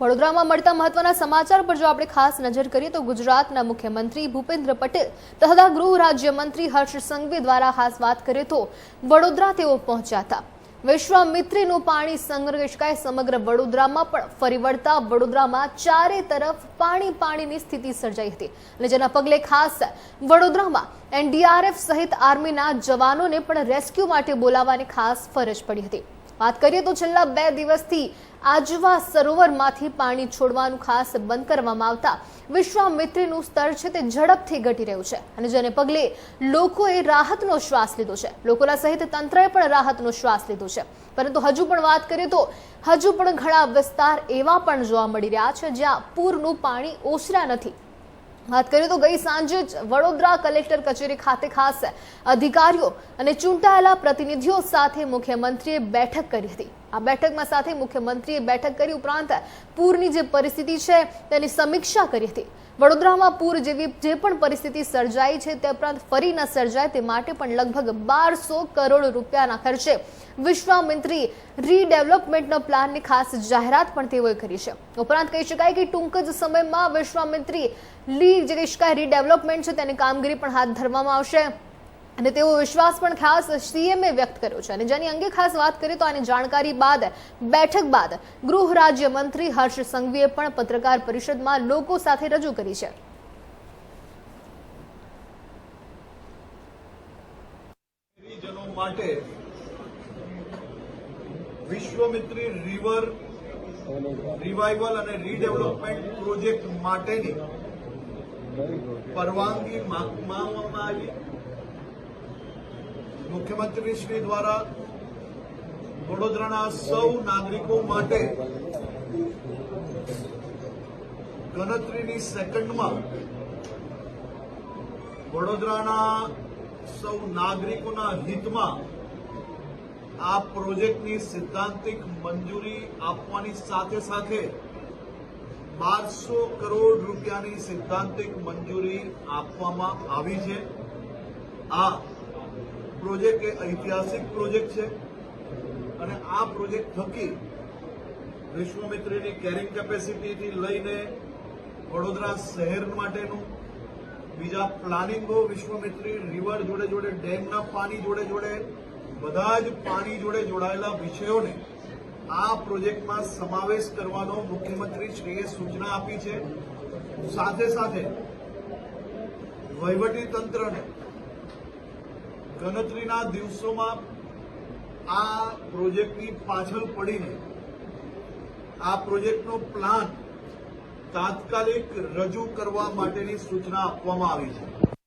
વડોદરામાં મળતા મહત્વના સમાચાર પર જો આપણે ખાસ નજર કરીએ તો ગુજરાતના મુખ્યમંત્રી ભૂપેન્દ્ર પટેલ તથા ગૃહ રાજ્યમંત્રી હર્ષ સંઘવી દ્વારા ખાસ વાત કરીએ તો વડોદરા તેઓ પહોંચ્યા હતા. વિશ્વામિત્રીનું પાણી સંગ્રહ શકાય સમગ્ર વડોદરામાં પણ ફરી વળતા વડોદરામાં ચારે તરફ પાણી પાણીની સ્થિતિ સર્જાઈ હતી અને જેના પગલે ખાસ વડોદરામાં એનડીઆરએફ સહિત આર્મીના જવાનોને પણ રેસ્ક્યુ માટે બોલાવવાની ખાસ ફરજ પડી હતી. વાત કરીએ તો છેલ્લા બે દિવસથી આજવા સરોવરમાંથી પાણી છોડવાનું ખાસ બંધ કરવામાં આવતા વિશ્વામિત્રીનું સ્તર છે તે ઝડપથી ઘટી રહ્યું છે અને જેને પગલે લોકોએ રાહતનો શ્વાસ લીધો છે. લોકોના સહિત તંત્રએ પણ રાહતનો શ્વાસ લીધો છે. પરંતુ હજુ પણ વાત કરીએ તો હજુ પણ ઘણા વિસ્તાર એવા પણ જોવા મળી રહ્યા છે જ્યાં પૂરનું પાણી ઓસર્યા નથી. વાત કરીએ તો ગઈ સાંજે જ વડોદરા કલેક્ટર કચેરી ખાતે ખાસ અધિકારીઓ અને ચૂંટાયેલા પ્રતિનિધિઓ સાથે મુખ્યમંત્રીએ બેઠક કરી હતી. આ બેઠકમાં સાથે મુખ્યમંત્રીએ બેઠક કરી ઉપરાંત પૂરની જે પરિસ્થિતિ છે તેની સમીક્ષા કરી હતી. વડોદરામાં પૂર જેવી જે પણ પરિસ્થિતિ સર્જાઈ છે તે ઉપરાંત ફરી ન સર્જાય તે માટે પણ લગભગ બારસો કરોડ રૂપિયાના ખર્ચે વિશ્વામિત્રી રીડેવલપમેન્ટના પ્લાનની ખાસ જાહેરાત પણ તેઓએ કરી છે. ઉપરાંત કહી શકાય કે ટૂંક જ સમયમાં વિશ્વામિત્રી લી જે કહી શકાય રીડેવલપમેન્ટ છે તેની કામગીરી પણ હાથ ધરવામાં આવશે. અને તેવો વિશ્વાસ પણ ખાસ સીએમએ વ્યક્ત કર્યો છે. અને જેની અંગે ખાસ વાત કરીએ તો આની જાણકારી બાદ, બેઠક બાદ, ગૃહ રાજ્ય મંત્રી હર્ષ સંઘવીએ પણ પત્રકાર પરિષદમાં લોકો સાથે રજૂ કરી છે. માટે વિશ્વમિત્રી રિવર રિવાઇવલ અને રીડેવલપમેન્ટ પ્રોજેક્ટ માટેની પરવાનગી માંગવામાં આવી. મુખ્યમંત્રી શ્રી દ્વારા વડોદરાના સૌ નાગરિકો માટે ગણતરીની સેકન્ડમાં વડોદરાના સૌ નાગરિકોના હિતમાં આ પ્રોજેક્ટની સિદ્ધાંતિક મંજૂરી આપવાની સાથે સાથે બારસો કરોડ રૂપિયાની સિદ્ધાંતિક મંજૂરી આપવામાં આવી છે. આ પ્રોજેક્ટ એ ઐતિહાસિક પ્રોજેક્ટ છે. અને આ પ્રોજેક્ટ થકી વિશ્વમિત્રીની કેરિંગ કેપેસિટીથી લઈને વડોદરા શહેર માટેનું, બીજા પ્લાનિંગો વિશ્વમિત્રી રિવર જોડે જોડે, ડેમના પાણી જોડે જોડે, બધા જ પાણી જોડે જોડાયેલા વિષયોને આ પ્રોજેક્ટમાં સમાવેશ કરવાનો મુખ્યમંત્રી શ્રીએ સૂચના આપી છે. સાથે સાથે વહીવટી તંત્રને ગણતરીના દિવસોમાં આ પ્રોજેક્ટની પાછળ પડીને, આ પ્રોજેક્ટનો પ્લાન તાત્કાલિક રજૂ કરવા માટેની સૂચના આપવામાં આવી છે.